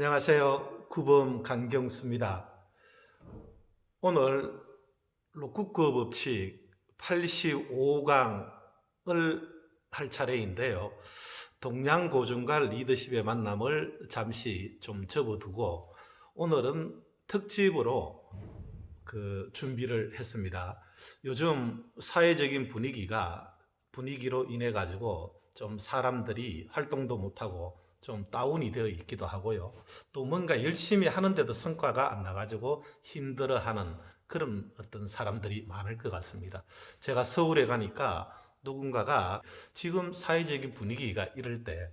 안녕하세요. 구범 강경수입니다. 오늘 로쿠급 법칙 85강을 할 차례인데요. 동양고증과 리더십의 만남을 잠시 좀 접어두고 오늘은 특집으로 그 준비를 했습니다. 요즘 사회적인 분위기가 분위기로 인해 가지고 좀 사람들이 활동도 못하고 좀 다운이 되어 있기도 하고요. 또 뭔가 열심히 하는데도 성과가 안 나가지고 힘들어하는 그런 어떤 사람들이 많을 것 같습니다. 제가 서울에 가니까 누군가가 지금 사회적인 분위기가 이럴 때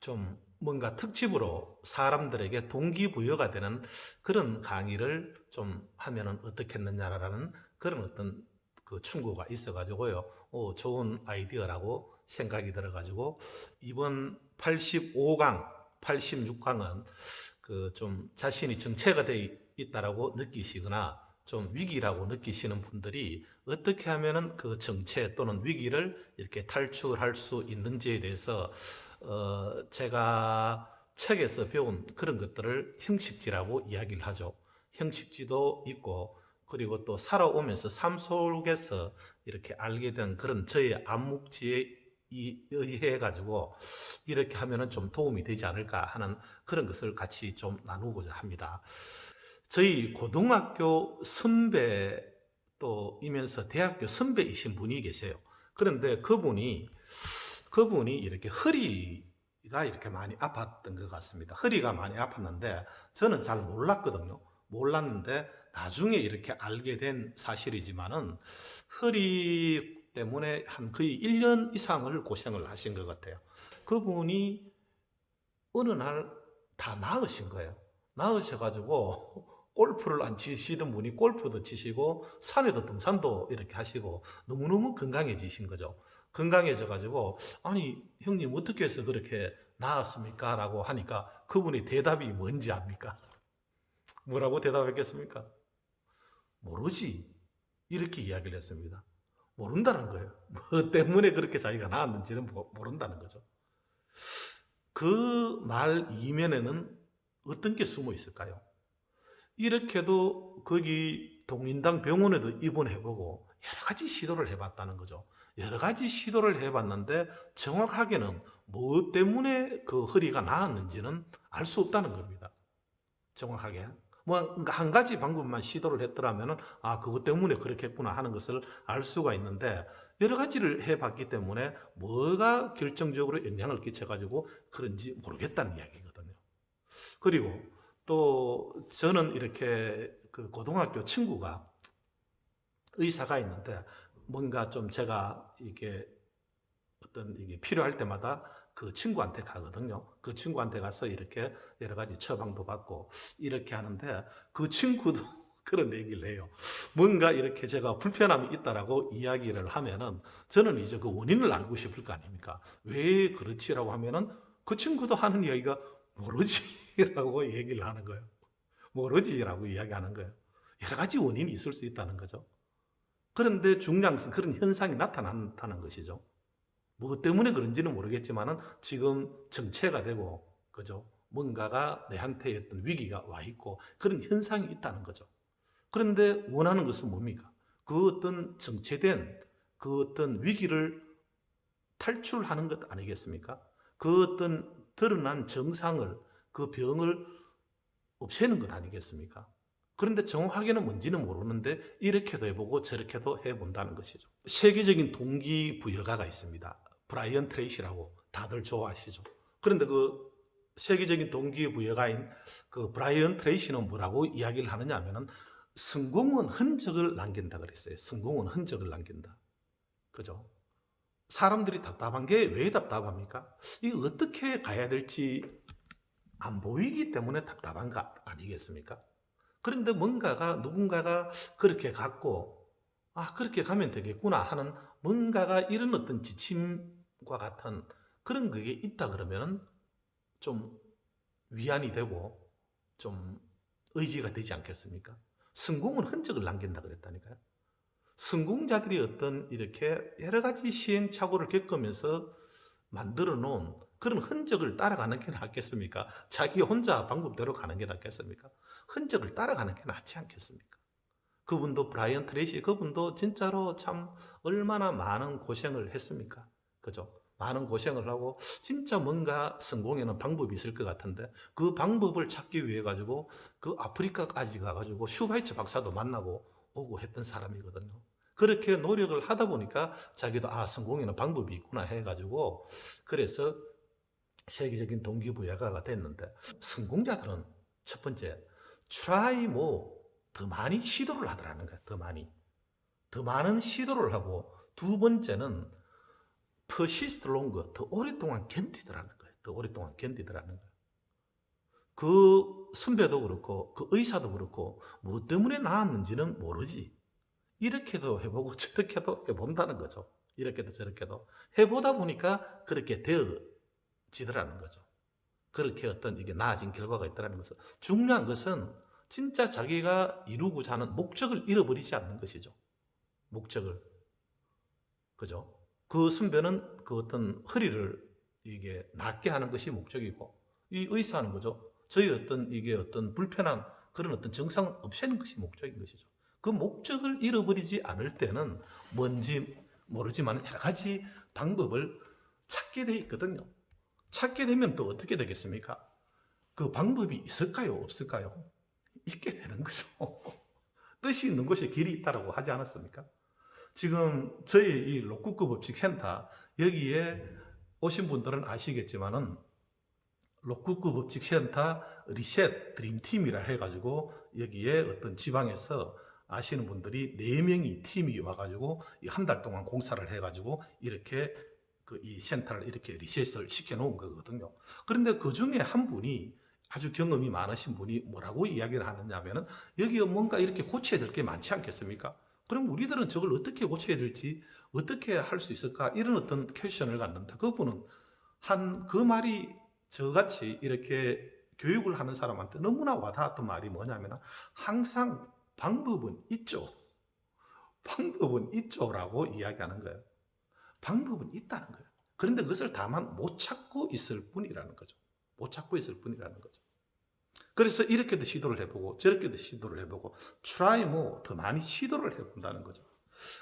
좀 뭔가 특집으로 사람들에게 동기부여가 되는 그런 강의를 좀 하면은 어떻겠느냐라는 그런 어떤 그 충고가 있어가지고요. 오, 좋은 아이디어라고 생각이 들어가지고 이번 85강, 86강은 그 좀 자신이 정체가 되어 있다라고 느끼시거나 좀 위기라고 느끼시는 분들이 어떻게 하면은 그 정체 또는 위기를 이렇게 탈출할 수 있는지에 대해서 어 제가 책에서 배운 그런 것들을 형식지라고 이야기를 하죠. 형식지도 있고 그리고 또 살아오면서 삶 속에서 이렇게 알게 된 그런 저의 암묵지에 이- 의해 가지고 이렇게 하면은 좀 도움이 되지 않을까 하는 그런 것을 같이 좀 나누고자 합니다. 저희 고등학교 선배 또 이면서 대학교 선배이신 분이 계세요. 그런데 그분이 그분이 이렇게 허리가 이렇게 많이 아팠던 것 같습니다. 허리가 많이 아팠는데 저는 잘 몰랐거든요. 몰랐는데 나중에 이렇게 알게 된 사실이지만은 허리 때문에 한 거의 1년 이상을 고생을 하신 것 같아요. 그분이 어느 날 다 나으신 거예요. 나으셔가지고 골프를 안 치시던 분이 골프도 치시고 산에도 등산도 이렇게 하시고 너무너무 건강해지신 거죠. 건강해져가지고 아니 형님 어떻게 해서 그렇게 나았습니까? 라고 하니까 그분의 대답이 뭔지 압니까? 뭐라고 대답했겠습니까? 모르지. 이렇게 이야기를 했습니다. 모른다는 거예요. 뭐 때문에 그렇게 자기가 나았는지는 모- 모른다는 거죠. 그 말 이면에는 어떤 게 숨어 있을까요? 이렇게도 거기 동인당 병원에도 입원해보고 여러 가지 시도를 해봤다는 거죠. 여러 가지 시도를 해봤는데 정확하게는 뭐 때문에 그 허리가 나았는지는 알 수 없다는 겁니다. 정확하게. 뭐 한 가지 방법만 시도를 했더라면은 아 그것 때문에 그렇게 했구나 하는 것을 알 수가 있는데 여러 가지를 해봤기 때문에 뭐가 결정적으로 영향을 끼쳐가지고 그런지 모르겠다는 이야기거든요. 그리고 또 저는 이렇게 그 고등학교 친구가 의사가 있는데 뭔가 좀 제가 이게 어떤 이게 필요할 때마다 그 친구한테 가거든요. 그 친구한테 가서 이렇게 여러 가지 처방도 받고 이렇게 하는데 그 친구도 그런 얘기를 해요. 뭔가 이렇게 제가 불편함이 있다라고 이야기를 하면은 저는 이제 그 원인을 알고 싶을 거 아닙니까? 왜 그렇지라고 하면은 그 친구도 하는 이야기가 모르지라고 얘기를 하는 거예요. 모르지라고 이야기하는 거예요. 여러 가지 원인이 있을 수 있다는 거죠. 그런데 것은 그런 현상이 나타난다는 것이죠. 뭐 때문에 그런지는 모르겠지만은 지금 정체가 되고 그죠? 뭔가가 내한테 어떤 위기가 와 있고 그런 현상이 있다는 거죠. 그런데 원하는 것은 뭡니까? 그 어떤 정체된 그 어떤 위기를 탈출하는 것 아니겠습니까? 그 어떤 드러난 정상을 그 병을 없애는 것 아니겠습니까? 그런데 정확하게는 뭔지는 모르는데 이렇게도 해보고 저렇게도 해본다는 것이죠. 세계적인 동기부여가가 있습니다. 브라이언 트레이시라고 다들 좋아하시죠. 그런데 그 세계적인 동기부여가인 그 브라이언 트레이시는 뭐라고 이야기를 하느냐 하면은 성공은 흔적을 남긴다 그랬어요. 성공은 흔적을 남긴다. 그죠? 사람들이 답답한 게 왜 답답합니까? 이게 어떻게 가야 될지 안 보이기 때문에 답답한 거 아니겠습니까? 그런데 뭔가가 누군가가 그렇게 갖고 아 그렇게 가면 되겠구나 하는 뭔가가 이런 어떤 지침 과 같은 그런 그게 있다 그러면은 좀 위안이 되고 좀 의지가 되지 않겠습니까? 성공은 흔적을 남긴다 그랬다니까요. 성공자들이 어떤 이렇게 여러 가지 시행착오를 겪으면서 만들어 놓은 그런 흔적을 따라가는 게 낫겠습니까? 자기 혼자 방법대로 가는 게 낫겠습니까? 흔적을 따라가는 게 낫지 않겠습니까? 그분도 브라이언 트레이시 그분도 진짜로 참 얼마나 많은 고생을 했습니까? 그죠? 많은 고생을 하고 진짜 뭔가 성공에는 방법이 있을 것 같은데 그 방법을 찾기 위해 가지고 그 아프리카까지 가가지고 슈바이처 박사도 만나고 오고 했던 사람이거든요. 그렇게 노력을 하다 보니까 자기도 아 성공에는 방법이 있구나 해가지고 그래서 세계적인 동기부여가 됐는데 성공자들은 첫 번째 try more 더 많이 시도를 하더라는 거야. 더 많이 더 많은 시도를 하고 두 번째는 persist longer 더 오랫동안 견디더라는 거예요. 더 오랫동안 견디더라는 거예요. 그 선배도 그렇고 그 의사도 그렇고 뭐 때문에 나았는지는 모르지. 이렇게도 해보고 저렇게도 해본다는 거죠. 이렇게도 저렇게도 해보다 보니까 그렇게 되어지더라는 거죠. 그렇게 어떤 이게 나아진 결과가 있다는 것은 중요한 것은 진짜 자기가 이루고자 하는 목적을 잃어버리지 않는 것이죠. 목적을. 그죠? 그 선배는 그 어떤 허리를 이게 낫게 하는 것이 목적이고 이 의사하는 거죠. 저희 어떤 이게 어떤 불편한 그런 어떤 증상을 없애는 것이 목적인 것이죠. 그 목적을 잃어버리지 않을 때는 뭔지 모르지만 여러 가지 방법을 찾게 돼 있거든요. 찾게 되면 또 어떻게 되겠습니까? 그 방법이 있을까요? 없을까요? 있게 되는 거죠. 뜻이 있는 곳에 길이 있다라고 하지 않았습니까? 지금 저희 이 로쿠크 법칙 센터 여기에 오신 분들은 아시겠지만은 로쿠크 법칙 센터 리셋 드림팀이라 해가지고 여기에 어떤 지방에서 아시는 분들이 네 명이 팀이 와가지고 한 달 동안 공사를 해가지고 이렇게 그 이 센터를 이렇게 리셋을 시켜놓은 거거든요. 그런데 그 중에 한 분이 아주 경험이 많으신 분이 뭐라고 이야기를 하느냐면은 여기 뭔가 이렇게 고쳐야 될 게 많지 않겠습니까? 그럼 우리들은 저걸 어떻게 고쳐야 될지 어떻게 할 수 있을까 이런 어떤 퀘션을 갖는다. 그분은 한 그 말이 저같이 이렇게 교육을 하는 사람한테 너무나 와닿았던 말이 뭐냐면 항상 방법은 있죠. 방법은 있죠라고 이야기하는 거예요. 방법은 있다는 거예요. 그런데 그것을 다만 못 찾고 있을 뿐이라는 거죠. 못 찾고 있을 뿐이라는 거죠. 그래서 이렇게도 시도를 해보고 저렇게도 시도를 해보고 try more 더 많이 시도를 해본다는 거죠.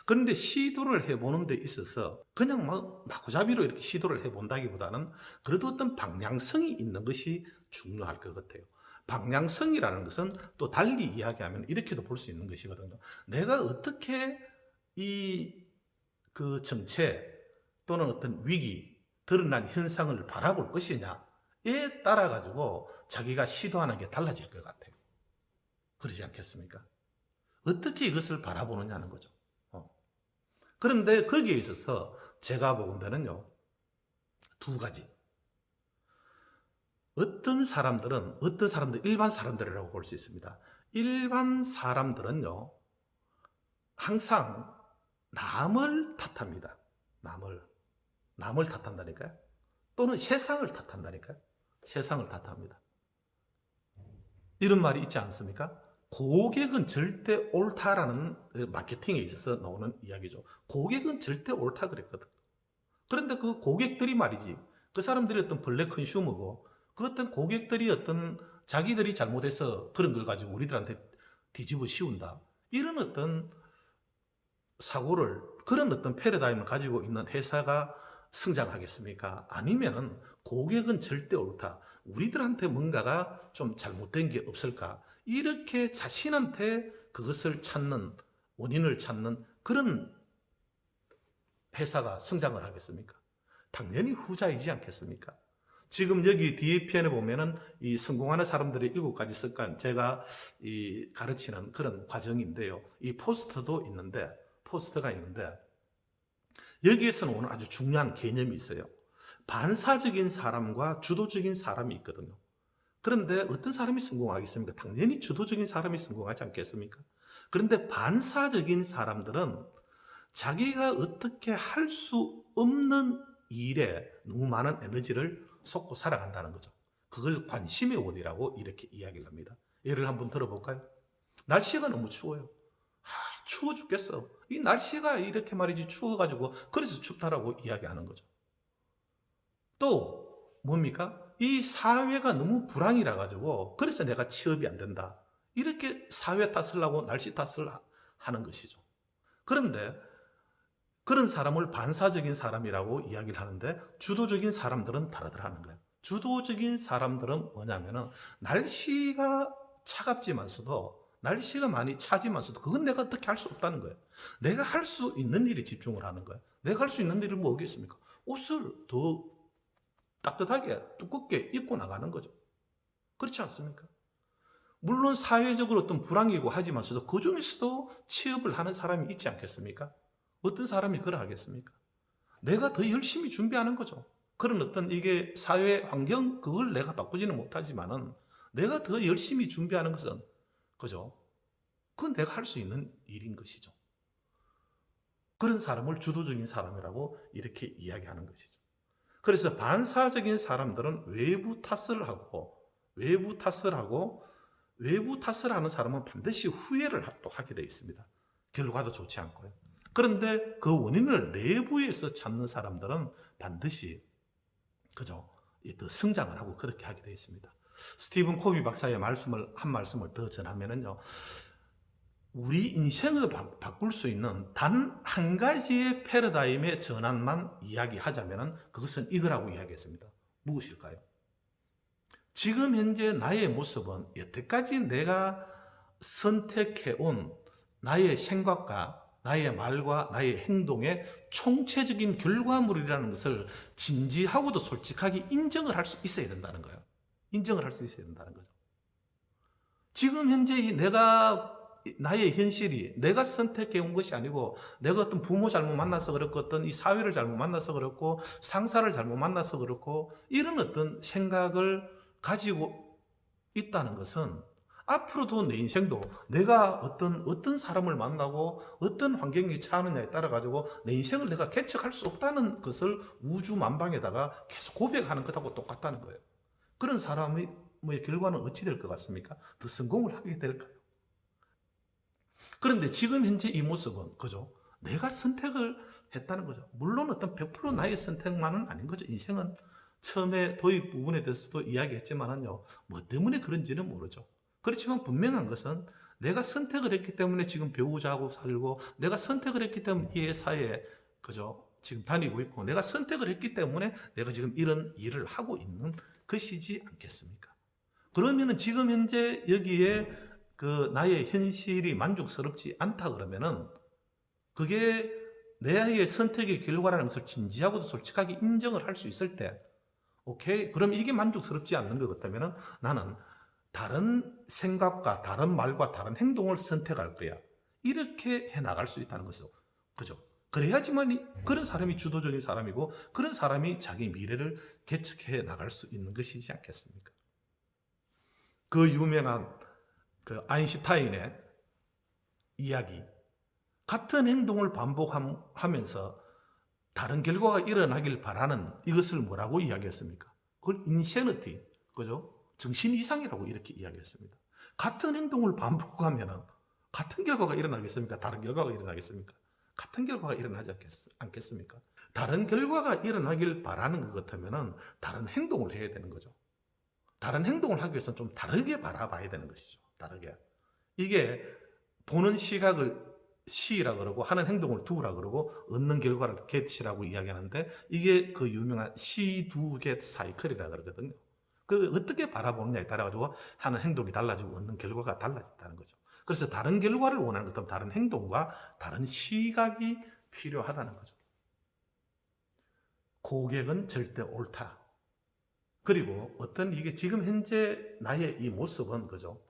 그런데 시도를 해보는 데 있어서 그냥 뭐 마구잡이로 이렇게 시도를 해본다기보다는 그래도 어떤 방향성이 있는 것이 중요할 것 같아요. 방향성이라는 것은 또 달리 이야기하면 이렇게도 볼 수 있는 것이거든요. 내가 어떻게 이 그 정체 또는 어떤 위기, 드러난 현상을 바라볼 것이냐 에 따라 가지고 자기가 시도하는 게 달라질 것 같아요. 그러지 않겠습니까? 어떻게 이것을 바라보느냐는 거죠. 어. 그런데 거기에 있어서 제가 보는 데는요, 두 가지. 어떤 사람들은, 어떤 사람들, 일반 사람들이라고 볼 수 있습니다. 일반 사람들은요, 항상 남을 탓합니다. 남을. 남을 탓한다니까요. 또는 세상을 탓한다니까요. 세상을 탓합니다. 이런 말이 있지 않습니까? 고객은 절대 옳다라는 마케팅에 있어서 나오는 이야기죠. 고객은 절대 옳다 그랬거든. 그런데 그 고객들이 말이지, 그 사람들이 어떤 블랙 컨슈머고, 그 어떤 고객들이 어떤 자기들이 잘못해서 그런 걸 가지고 우리들한테 뒤집어 씌운다. 이런 어떤 사고를, 그런 어떤 패러다임을 가지고 있는 회사가 성장하겠습니까? 아니면은 고객은 절대 옳다. 우리들한테 뭔가가 좀 잘못된 게 없을까? 이렇게 자신한테 그것을 찾는, 원인을 찾는 그런 회사가 성장을 하겠습니까? 당연히 후자이지 않겠습니까? 지금 여기 편에 보면은 이 성공하는 사람들의 일곱 가지 습관, 제가 이 가르치는 그런 과정인데요. 이 포스터도 있는데, 포스터가 있는데, 여기에서는 오늘 아주 중요한 개념이 있어요. 반사적인 사람과 주도적인 사람이 있거든요. 그런데 어떤 사람이 성공하겠습니까? 당연히 주도적인 사람이 성공하지 않겠습니까? 그런데 반사적인 사람들은 자기가 어떻게 할 수 없는 일에 너무 많은 에너지를 쏟고 살아간다는 거죠. 그걸 관심의 원이라고 이렇게 이야기를 합니다. 예를 한번 들어볼까요? 날씨가 너무 추워요. 아, 추워 죽겠어. 이 날씨가 이렇게 말이지 추워가지고 그래서 춥다라고 이야기하는 거죠. 또 뭡니까? 이 사회가 너무 불황이라 가지고 그래서 내가 취업이 안 된다. 이렇게 사회 탓을 하고 날씨 탓을 하- 하는 것이죠. 그런데 그런 사람을 반사적인 사람이라고 이야기를 하는데 주도적인 사람들은 다르더라는 거예요. 주도적인 사람들은 뭐냐면은 날씨가 차갑지만서도 날씨가 많이 차지만서도 그건 내가 어떻게 할 수 없다는 거예요. 내가 할 수 있는 일에 집중을 하는 거예요. 내가 할 수 있는 일이 뭐겠습니까? 옷을 더 따뜻하게 두껍게 입고 나가는 거죠. 그렇지 않습니까? 물론 사회적으로 어떤 불황이고 하지만서도 그 중에서도 취업을 하는 사람이 있지 않겠습니까? 어떤 사람이 그러 하겠습니까? 내가 더 열심히 준비하는 거죠. 그런 어떤 이게 사회 환경 그걸 내가 바꾸지는 못하지만은 내가 더 열심히 준비하는 것은 그죠? 그건 내가 할 수 있는 일인 것이죠. 그런 사람을 주도적인 사람이라고 이렇게 이야기하는 것이죠. 그래서 반사적인 사람들은 외부 탓을 하고 외부 탓을 하고 외부 탓을 하는 사람은 반드시 후회를 하- 또 하게 되어 있습니다. 결과도 좋지 않고요. 그런데 그 원인을 내부에서 찾는 사람들은 반드시 그죠? 이더 성장을 하고 그렇게 하게 되어 있습니다. 스티븐 코비 박사의 말씀을 한 말씀을 더 전하면은요. 우리 인생을 바, 바꿀 수 있는 단 한 가지의 패러다임의 전환만 이야기하자면은 그것은 이거라고 이야기했습니다. 무엇일까요? 지금 현재 나의 모습은 여태까지 내가 선택해온 나의 생각과 나의 말과 나의 행동의 총체적인 결과물이라는 것을 진지하고도 솔직하게 인정을 할 수 있어야 된다는 거예요. 인정을 할 수 있어야 된다는 거죠. 지금 현재 이 내가 나의 현실이 내가 선택해 온 것이 아니고 내가 어떤 부모 잘못 만나서 그렇고 어떤 이 사회를 잘못 만나서 그렇고 상사를 잘못 만나서 그렇고 이런 어떤 생각을 가지고 있다는 것은 앞으로도 내 인생도 내가 어떤 어떤 사람을 만나고 어떤 환경이 처하느냐에 따라 가지고 내 인생을 내가 개척할 수 없다는 것을 우주 만방에다가 계속 고백하는 것하고 똑같다는 거예요. 그런 사람의 뭐 결과는 어찌 될 것 같습니까? 더 성공을 하게 될까요? 그런데 지금 현재 이 모습은 그죠? 내가 선택을 했다는 거죠. 물론 어떤 100% 나의 선택만은 아닌 거죠. 인생은 처음에 도입 부분에 대해서도 이야기했지만은요, 뭐 때문에 그런지는 모르죠. 그렇지만 분명한 것은 내가 선택을 했기 때문에 지금 배우자하고 살고, 내가 선택을 했기 때문에 이 회사에, 그죠? 지금 다니고 있고, 내가 선택을 했기 때문에 내가 지금 이런 일을 하고 있는 것이지 않겠습니까? 그러면은 지금 현재 여기에 그 나의 현실이 만족스럽지 않다 그러면은 그게 내의 선택의 결과라는 것을 진지하고도 솔직하게 인정을 할 수 있을 때, 오케이? 그럼 이게 만족스럽지 않는 것 같다면은 나는 다른 생각과 다른 말과 다른 행동을 선택할 거야. 이렇게 해 나갈 수 있다는 것이죠. 그죠? 그래야지만 이- 그런 사람이 주도적인 사람이고 그런 사람이 자기 미래를 개척해 나갈 수 있는 것이지 않겠습니까? 그 유명한 그 아인슈타인의 이야기. 같은 행동을 반복하면서 다른 결과가 일어나길 바라는 이것을 뭐라고 이야기했습니까? 그걸 인세너티, 그죠? 정신 이상이라고 이렇게 이야기했습니다. 같은 행동을 반복하면 같은 결과가 일어나겠습니까? 다른 결과가 일어나겠습니까? 같은 결과가 일어나지 않겠, 않겠 습니까? 다른 결과가 일어나길 바라는 것 같으면 다른 행동을 해야 되는 거죠. 다른 행동을 하기 위해서는 좀 다르게 바라봐야 되는 것이죠. 다르게. 이게 보는 시각을 시라 그러고 하는 행동을 두라 그러고 얻는 결과를 get이라고 이야기하는데 이게 그 유명한 get 사이클이라 그러거든요. 그 어떻게 바라보느냐에 따라 가지고 하는 행동이 달라지고 얻는 결과가 달라진다는 거죠. 그래서 다른 결과를 원하는 것은 다른 행동과 다른 시각이 필요하다는 거죠. 고객은 절대 옳다. 그리고 어떤 이게 지금 현재 나의 이 모습은 그죠?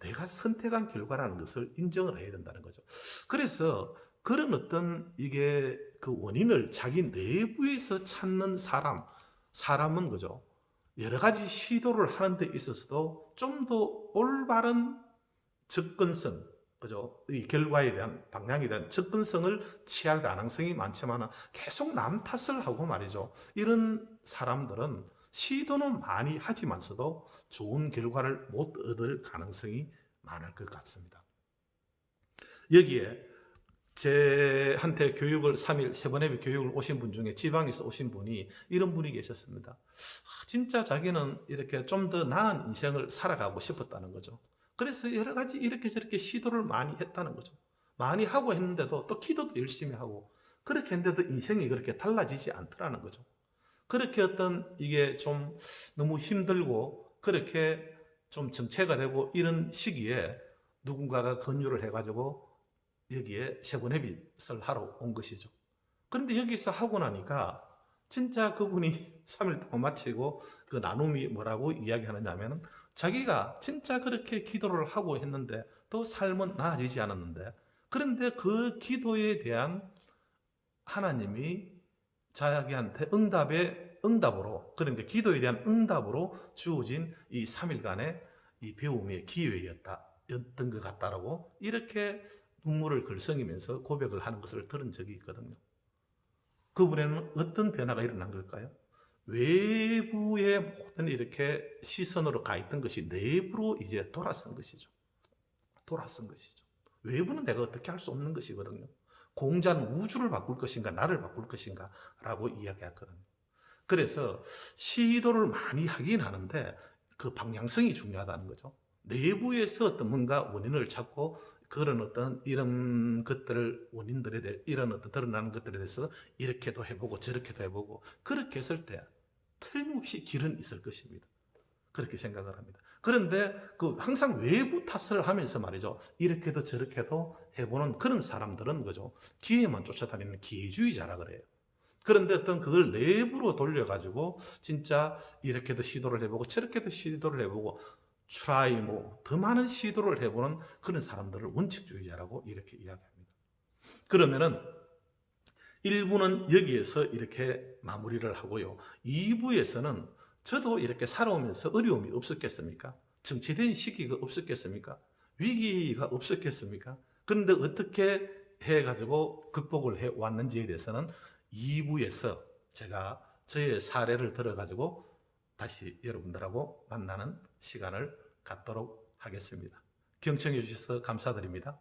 내가 선택한 결과라는 것을 인정을 해야 된다는 거죠. 그래서 그런 어떤 이게 그 원인을 자기 내부에서 찾는 사람, 사람은 그죠? 여러 가지 시도를 하는 데 있어서도 좀 더 올바른 접근성, 그죠? 이 결과에 대한 방향에 대한 접근성을 취할 가능성이 많지만 계속 남 탓을 하고 말이죠. 이런 사람들은 시도는 많이 하지만서도 좋은 결과를 못 얻을 가능성이 많을 것 같습니다. 여기에 제한테 교육을 3일 세번의 교육을 오신 분 중에 지방에서 오신 분이 이런 분이 계셨습니다. 아, 진짜 자기는 이렇게 좀 더 나은 인생을 살아가고 싶었다는 거죠. 그래서 여러 가지 이렇게 저렇게 시도를 많이 했다는 거죠. 많이 하고 했는데도 또 기도도 열심히 하고 그렇게 했는데도 인생이 그렇게 달라지지 않더라는 거죠. 그렇게 어떤 이게 좀 너무 힘들고 그렇게 좀 정체가 되고 이런 시기에 누군가가 권유를 해가지고 여기에 세번회빗을 하러 온 것이죠. 그런데 여기서 하고 나니까 진짜 그분이 3일 동안 마치고 그 나눔이 뭐라고 이야기하느냐면은 자기가 진짜 그렇게 기도를 하고 했는데 또 삶은 나아지지 않았는데 그런데 그 기도에 대한 하나님이 자기한테 응답의 응답으로 그러니까 기도에 대한 응답으로 주어진 이 3일간의 이 배움의 기회였다 였던 것 같다라고 이렇게 눈물을 글썽이면서 고백을 하는 것을 들은 적이 있거든요. 그분에는 어떤 변화가 일어난 걸까요? 외부의 모든 이렇게 시선으로 가 있던 것이 내부로 이제 돌아선 것이죠. 돌아선 것이죠. 외부는 내가 어떻게 할 수 없는 것이거든요. 공자는 우주를 바꿀 것인가 나를 바꿀 것인가 라고 이야기했거든요. 그래서 시도를 많이 하긴 하는데 그 방향성이 중요하다는 거죠. 내부에서 어떤 뭔가 원인을 찾고 그런 어떤 이런 것들을 원인들에 대해 이런 어떤 드러나는 것들에 대해서 이렇게도 해보고 저렇게도 해보고 그렇게 했을 때 틀림없이 길은 있을 것입니다. 그렇게 생각을 합니다. 그런데 그 항상 외부 탓을 하면서 말이죠. 이렇게도 저렇게도 해보는 그런 사람들은 그죠. 기회만 쫓아다니는 기회주의자라 그래요. 그런데 어떤 그걸 내부로 돌려가지고 진짜 이렇게도 시도를 해보고 저렇게도 시도를 해보고 try more 더 많은 시도를 해보는 그런 사람들을 원칙주의자라고 이렇게 이야기합니다. 그러면은 1부는 여기에서 이렇게 마무리를 하고요. 2부에서는 저도 이렇게 살아오면서 어려움이 없었겠습니까? 정체된 시기가 없었겠습니까? 위기가 없었겠습니까? 그런데 어떻게 해가지고 극복을 해 왔는지에 대해서는 2부에서 제가 저의 사례를 들어가지고 다시 여러분들하고 만나는 시간을 갖도록 하겠습니다. 경청해 주셔서 감사드립니다.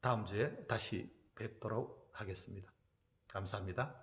다음 주에 다시 뵙도록 하겠습니다. 감사합니다.